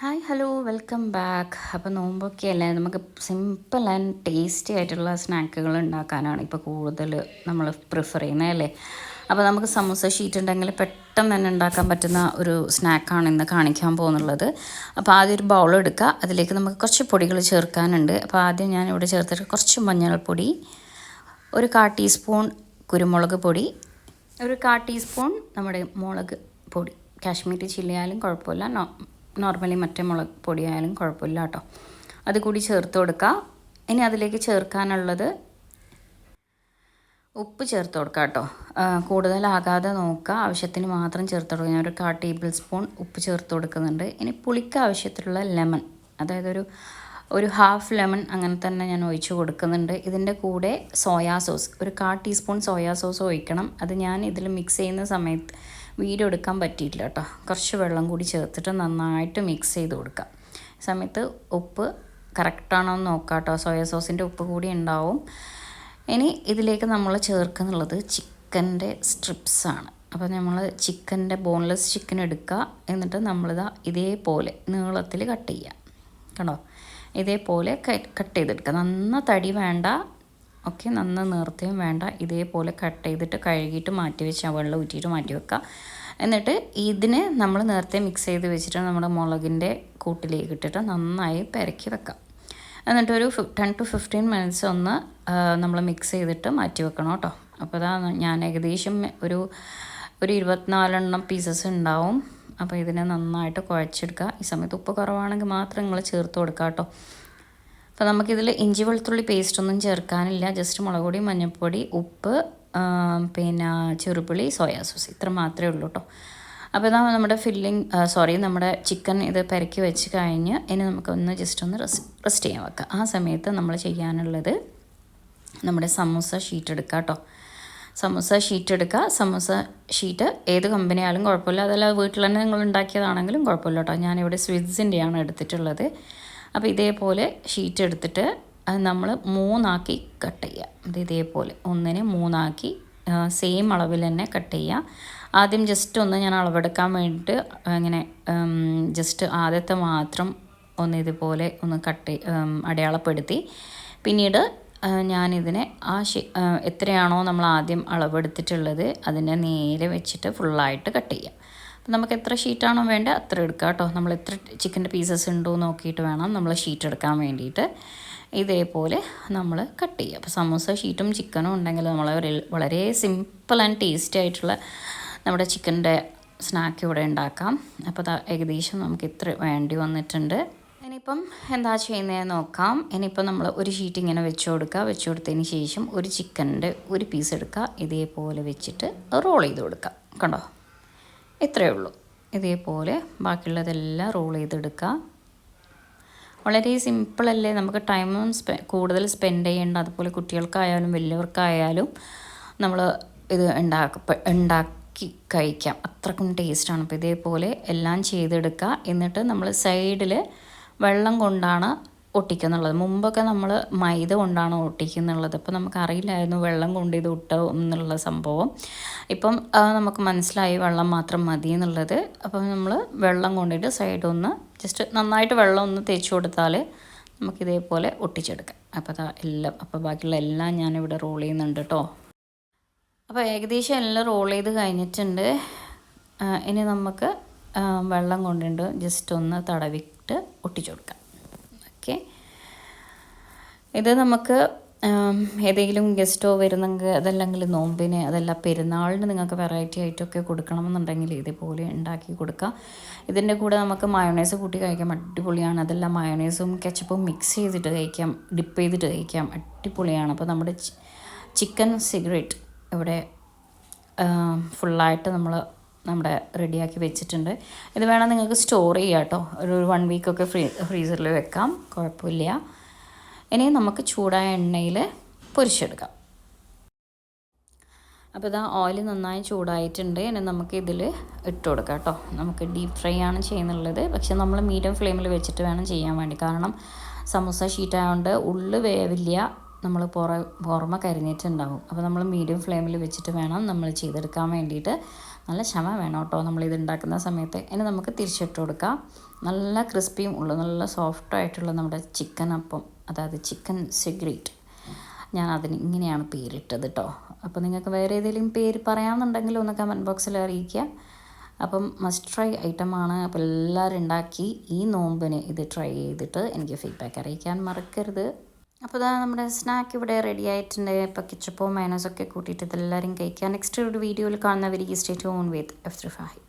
Hi hello welcome back അപ്പോൾ നോമ്പൊക്കെ അല്ലേ? നമുക്ക് സിമ്പിൾ ആൻഡ് ടേസ്റ്റി ആയിട്ടുള്ള സ്നാക്കുകൾ ഉണ്ടാക്കാനാണ് ഇപ്പോൾ കൂടുതൽ നമ്മൾ പ്രിഫർ ചെയ്യുന്നത് അല്ലേ? അപ്പോൾ നമുക്ക് സമൂസ ഷീറ്റ് ഉണ്ടെങ്കിൽ പെട്ടെന്ന് തന്നെ ഉണ്ടാക്കാൻ പറ്റുന്ന ഒരു സ്നാക്കാണ് ഇന്ന് കാണിക്കാൻ പോകുന്നുള്ളത്. അപ്പോൾ ആദ്യം ഒരു ബൗൾ എടുക്കുക. അതിലേക്ക് നമുക്ക് കുറച്ച് പൊടികൾ ചേർക്കാനുണ്ട്. അപ്പോൾ ആദ്യം ഞാൻ ഇവിടെ ചേർത്തിട്ട് കുറച്ച് മഞ്ഞൾപ്പൊടി ഒരു കാ ടീസ്പൂൺ കുരുമുളക് പൊടി ഒരു കാ ടീസ്പൂൺ നമ്മുടെ മുളക് പൊടി. കാശ്മീരി ചില്ലിയാലും കുഴപ്പമില്ല. നോർമലി മറ്റേ മുളക് പൊടിയായാലും കുഴപ്പമില്ല കേട്ടോ. അത് കൂടി ചേർത്ത് കൊടുക്കുക ഇനി അതിലേക്ക് ചേർക്കാനുള്ളത് ഉപ്പ് ചേർത്ത് കൊടുക്കുക കേട്ടോ. കൂടുതലാകാതെ നോക്കുക. ആവശ്യത്തിന് മാത്രം ചേർത്ത് കൊടുക്കുക. ഞാൻ ഒരു കാ ടേബിൾ സ്പൂൺ ഉപ്പ് ചേർത്ത് കൊടുക്കുന്നുണ്ട്. ഇനി പുളിക്ക് ആവശ്യത്തിലുള്ള ലെമൺ അതായത് ഒരു ഒരു ഹാഫ് ലെമൺ അങ്ങനെ തന്നെ ഞാൻ ഒഴിച്ചു കൊടുക്കുന്നുണ്ട്. ഇതിന്റെ കൂടെ സോയാ സോസ് ഒരു കാ ടീസ്പൂൺ സോയാ സോസ് ഒഴിക്കണം. അത് ഞാൻ ഇതിൽ മിക്സ് ചെയ്യുന്ന സമയത്ത് വീഡിയോ എടുക്കാൻ പറ്റിയിട്ടില്ല കേട്ടോ. കുറച്ച് വെള്ളം കൂടി ചേർത്തിട്ട് നന്നായിട്ട് മിക്സ് ചെയ്ത് കൊടുക്കാം. സമയത്ത് ഉപ്പ് കറക്റ്റാണോ എന്ന് നോക്കാം കേട്ടോ. സോയ സോസിന്റെ ഉപ്പ് കൂടി ഉണ്ടാവും. ഇനി ഇതിലേക്ക് നമ്മൾ ചേർക്കുന്നുള്ളത് ചിക്കന്റെ സ്ട്രിപ്സാണ് അപ്പോൾ നമ്മൾ ചിക്കന്റെ ബോൺലെസ് ചിക്കൻ എടുക്കുക. എന്നിട്ട് നമ്മളിതാ ഇതേപോലെ നീളത്തിൽ കട്ട് ചെയ്യുക കണ്ടോ? ഇതേപോലെ കട്ട് ചെയ്തെടുക്കുക. നന്ന തടി വേണ്ട ഒക്കെ നന്ന് നേർത്തയും വേണ്ട. ഇതേപോലെ കട്ട് ചെയ്തിട്ട് കഴുകിയിട്ട് മാറ്റി വെച്ച് വെള്ളം ഊറ്റിയിട്ട് മാറ്റി വെക്കുക. എന്നിട്ട് ഇതിന് നമ്മൾ നേരത്തെ മിക്സ് ചെയ്ത് വെച്ചിട്ട് നമ്മുടെ മുളകിന്റെ കൂട്ടിലേക്ക് ഇട്ടിട്ട് നന്നായി പെരക്കി വെക്കാം എന്നിട്ട് ഒരു ടെൻ ടു ഫിഫ്റ്റീൻ മിനിറ്റ്സ് ഒന്ന് നമ്മൾ മിക്സ് ചെയ്തിട്ട് മാറ്റി വെക്കണം കേട്ടോ. അപ്പോൾ അതാ ഞാൻ ഏകദേശം ഒരു ഒരു ഇരുപത്തിനാലെണ്ണം പീസസ് ഉണ്ടാവും. അപ്പോൾ ഇതിനെ നന്നായിട്ട് കുഴച്ചെടുക്കുക. ഈ സമയത്ത് ഉപ്പ് കുറവാണെങ്കിൽ മാത്രം നിങ്ങൾ ചേർത്ത് കൊടുക്കുക കേട്ടോ. അപ്പോൾ നമുക്കിതിൽ ഇഞ്ചി വെളുത്തുള്ളി പേസ്റ്റ് ഒന്നും ചേർക്കാനില്ല. ജസ്റ്റ് മുളക് പൊടി മഞ്ഞൾപ്പൊടി ഉപ്പ് പിന്നെ ചെറുപുളി സോയാ സോസ് ഇത്ര മാത്രമേ ഉള്ളൂ കേട്ടോ അപ്പോൾ ഇതാ നമ്മുടെ ഫില്ലിങ് സോറി നമ്മുടെ ചിക്കൻ ഇത് പെരക്കി വെച്ച് കഴിഞ്ഞ് ഇനി നമുക്കൊന്ന് ജസ്റ്റ് ഒന്ന് റെസ്റ്റ് ചെയ്യാൻ വെക്കാം. ആ സമയത്ത് നമ്മൾ ചെയ്യാനുള്ളത് നമ്മുടെ സമൂസ ഷീറ്റ് എടുക്കുക കേട്ടോ സമൂസ ഷീറ്റ് എടുക്കുക സമൂസ ഷീറ്റ് ഏത് കമ്പനി ആയാലും കുഴപ്പമില്ല. അതല്ല വീട്ടിൽ തന്നെ നിങ്ങൾ ഉണ്ടാക്കിയതാണെങ്കിലും കുഴപ്പമില്ല കേട്ടോ ഞാനിവിടെ സ്വിറ്റ്സിന്റെയാണ് എടുത്തിട്ടുള്ളത്. അപ്പോൾ ഇതേപോലെ ഷീറ്റ് എടുത്തിട്ട് അത് നമ്മൾ മൂന്നാക്കി കട്ട് ചെയ്യുക അത് ഇതേപോലെ ഒന്നിനെ മൂന്നാക്കി സെയിം അളവിൽ തന്നെ കട്ട് ചെയ്യുക ആദ്യം ജസ്റ്റ് ഒന്ന് ഞാൻ അളവെടുക്കാൻ വേണ്ടിയിട്ട് ഇങ്ങനെ ജസ്റ്റ് ആദ്യത്തെ മാത്രം ഒന്ന് ഇതുപോലെ ഒന്ന് കട്ട് അടയാളപ്പെടുത്തി. പിന്നീട് ഞാനിതിനെ ആ എത്രയാണോ നമ്മൾ ആദ്യം അളവെടുത്തിട്ടുള്ളത് അതിനെ നേരെ വെച്ചിട്ട് ഫുള്ളായിട്ട് കട്ട് ചെയ്യാം. അപ്പം നമുക്ക് എത്ര ഷീറ്റാണോ വേണ്ടത് അത്ര എടുക്കുക കേട്ടോ. നമ്മൾ എത്ര ചിക്കന്റെ പീസസ് ഉണ്ടോ നോക്കിയിട്ട് വേണം നമ്മൾ ഷീറ്റ് എടുക്കാൻ വേണ്ടിയിട്ട്. ഇതേപോലെ നമ്മൾ കട്ട് ചെയ്യുക. അപ്പോൾ സമൂസ ഷീറ്റും ചിക്കനും ഉണ്ടെങ്കിൽ നമ്മൾ വളരെ സിമ്പിൾ ആൻഡ് ടേസ്റ്റി ആയിട്ടുള്ള നമ്മുടെ ചിക്കന്റെ സ്നാക്ക് ഇവിടെ ഉണ്ടാക്കാം. അപ്പോൾ ഏകദേശം നമുക്ക് ഇത്ര വേണ്ടി വന്നിട്ടുണ്ട്. ഇനിയിപ്പം എന്താ ചെയ്യുന്നതെന്ന് നോക്കാം. ഇനിയിപ്പം നമ്മൾ ഒരു ഷീറ്റ് ഇങ്ങനെ വെച്ച് കൊടുക്കുക. വെച്ച് കൊടുത്തതിന് ശേഷം ഒരു ചിക്കന്റെ ഒരു പീസ് എടുക്കുക. ഇതേപോലെ വെച്ചിട്ട് റോൾ ചെയ്ത് കൊടുക്കുക. കണ്ടോ? ഇത്രയേ ഉള്ളൂ. ഇതേപോലെ ബാക്കിയുള്ളതെല്ലാം റോൾ ചെയ്തെടുക്കുക വളരെ സിമ്പിളല്ലേ നമുക്ക് ടൈമും സ്പെ കൂടുതൽ സ്പെൻഡ് ചെയ്യേണ്ട അതുപോലെ കുട്ടികൾക്കായാലും വലിയവർക്കായാലും നമ്മൾ ഇത് ഉണ്ടാക്ക ഉണ്ടാക്കി കഴിക്കാം. അത്രക്കും ടേസ്റ്റാണ് അപ്പോൾ ഇതേപോലെ എല്ലാം ചെയ്തെടുക്കുക എന്നിട്ട് നമ്മൾ സൈഡിൽ വെള്ളം കൊണ്ടാണ് ഒട്ടിക്കുന്നുള്ളത്. മുമ്പൊക്കെ നമ്മൾ മൈദ കൊണ്ടാണ് ഒട്ടിക്കുന്നുള്ളത്. അപ്പോൾ നമുക്കറിയില്ലായിരുന്നു വെള്ളം കൊണ്ട് ഇത് ഒട്ടോ എന്നുള്ള സംഭവം. ഇപ്പം നമുക്ക് മനസ്സിലായി വെള്ളം മാത്രം മതി എന്നുള്ളത്. അപ്പം നമ്മൾ വെള്ളം കൊണ്ടിട്ട് സൈഡ് ഒന്ന് ജസ്റ്റ് നന്നായിട്ട് വെള്ളം ഒന്ന് തേച്ച് കൊടുത്താൽ നമുക്കിതേപോലെ ഒട്ടിച്ചെടുക്കാം. അപ്പോൾ അതാ എല്ലാം അപ്പോൾ ബാക്കിയുള്ള എല്ലാം ഞാനിവിടെ റോൾ ചെയ്യുന്നുണ്ട് കേട്ടോ അപ്പോൾ ഏകദേശം എല്ലാം റോൾ ചെയ്ത് കഴിഞ്ഞിട്ടുണ്ട്. ഇനി നമുക്ക് വെള്ളം കൊണ്ടിട്ട് ജസ്റ്റ് ഒന്ന് തടവിട്ട് ഒട്ടിച്ചു കൊടുക്കാം. ഓക്കെ. ഇത് നമുക്ക് ഏതെങ്കിലും ഗസ്റ്റോ വരുന്നെങ്കിൽ അതല്ലെങ്കിൽ നോമ്പിന് അതല്ല പെരുന്നാളിന് നിങ്ങൾക്ക് വെറൈറ്റി ആയിട്ടൊക്കെ കൊടുക്കണമെന്നുണ്ടെങ്കിൽ ഇതേപോലെ ഉണ്ടാക്കി കൊടുക്കുക ഇതിന്റെ കൂടെ നമുക്ക് മയോണൈസ് കൂട്ടി കഴിക്കാം അടിപൊളിയാണ്. അതെല്ലാം മയോണൈസും കെച്ചപ്പും മിക്സ് ചെയ്തിട്ട് കഴിക്കാം ഡിപ്പ് ചെയ്തിട്ട് കഴിക്കാം. അടിപൊളിയാണ്. അപ്പോൾ നമ്മുടെ ചിക്കൻ സിഗരറ്റ് ഇവിടെ ഫുള്ളായിട്ട് നമ്മൾ നമ്മുടെ റെഡിയാക്കി വെച്ചിട്ടുണ്ട്. ഇത് വേണം നിങ്ങൾക്ക് സ്റ്റോർ ചെയ്യാം കേട്ടോ. ഒരു വൺ വീക്കൊക്കെ ഫ്രീ ഫ്രീസറിൽ വെക്കാം. കുഴപ്പമില്ല. ഇനി നമുക്ക് ചൂടായ എണ്ണയിൽ പൊരിച്ചെടുക്കാം. അപ്പോൾ ഇതാ ഓയിൽ നന്നായി ചൂടായിട്ടുണ്ട്. ഇനി നമുക്ക് ഇതിൽ ഇട്ട് കൊടുക്കാം കേട്ടോ. നമുക്ക് ഡീപ്പ് ഫ്രൈ ആണ് ചെയ്യുന്നുള്ളത്. പക്ഷെ നമ്മൾ മീഡിയം ഫ്ലെയിമിൽ വെച്ചിട്ട് വേണം ചെയ്യാൻ വേണ്ടി. കാരണം സമൂസ ഷീറ്റ് ആയതുകൊണ്ട് ഉള്ളു വേവില്ല. നമ്മൾ പുറ പുറമെ കരിഞ്ഞിട്ടുണ്ടാവും. അപ്പോൾ നമ്മൾ മീഡിയം ഫ്ലെയിമിൽ വെച്ചിട്ട് വേണം നമ്മൾ ചെയ്തെടുക്കാൻ വേണ്ടിയിട്ട്. നല്ല ക്ഷമ വേണം കേട്ടോ നമ്മളിത് ഉണ്ടാക്കുന്ന സമയത്ത്. ഇനി നമുക്ക് തിരിച്ചിട്ട് കൊടുക്കാം. നല്ല ക്രിസ്പിയും ഉള്ളു നല്ല സോഫ്റ്റായിട്ടുള്ള നമ്മുടെ ചിക്കൻ അപ്പം അതായത് ചിക്കൻ സിഗ്രേറ്റ്. ഞാൻ അതിന് ഇങ്ങനെയാണ് പേരിട്ടത് കേട്ടോ. അപ്പോൾ നിങ്ങൾക്ക് വേറെ ഏതെങ്കിലും പേര് പറയാമെന്നുണ്ടെങ്കിൽ ഒന്ന് കമന്റ് ബോക്സിൽ അറിയിക്കുക. അപ്പം മസ്റ്റ് ട്രൈ ഐറ്റമാണ് അപ്പോൾ എല്ലാവരും ഉണ്ടാക്കി ഈ നോമ്പിന് ഇത് ട്രൈ ചെയ്തിട്ട് എനിക്ക് ഫീഡ്ബാക്ക് അറിയിക്കാൻ മറക്കരുത്. അപ്പോൾ ഇതാ നമ്മുടെ സ്നാക്ക് ഇവിടെ റെഡി ആയിട്ടുണ്ട്. ഇപ്പോൾ കിച്ചപ്പോ മൈനസൊക്കെ കൂട്ടിയിട്ട് ഇതെല്ലാവരും കഴിക്കാം നെക്സ്റ്റ് ഒരു വീഡിയോയിൽ കാണുന്നവർ ഈ state on with F three five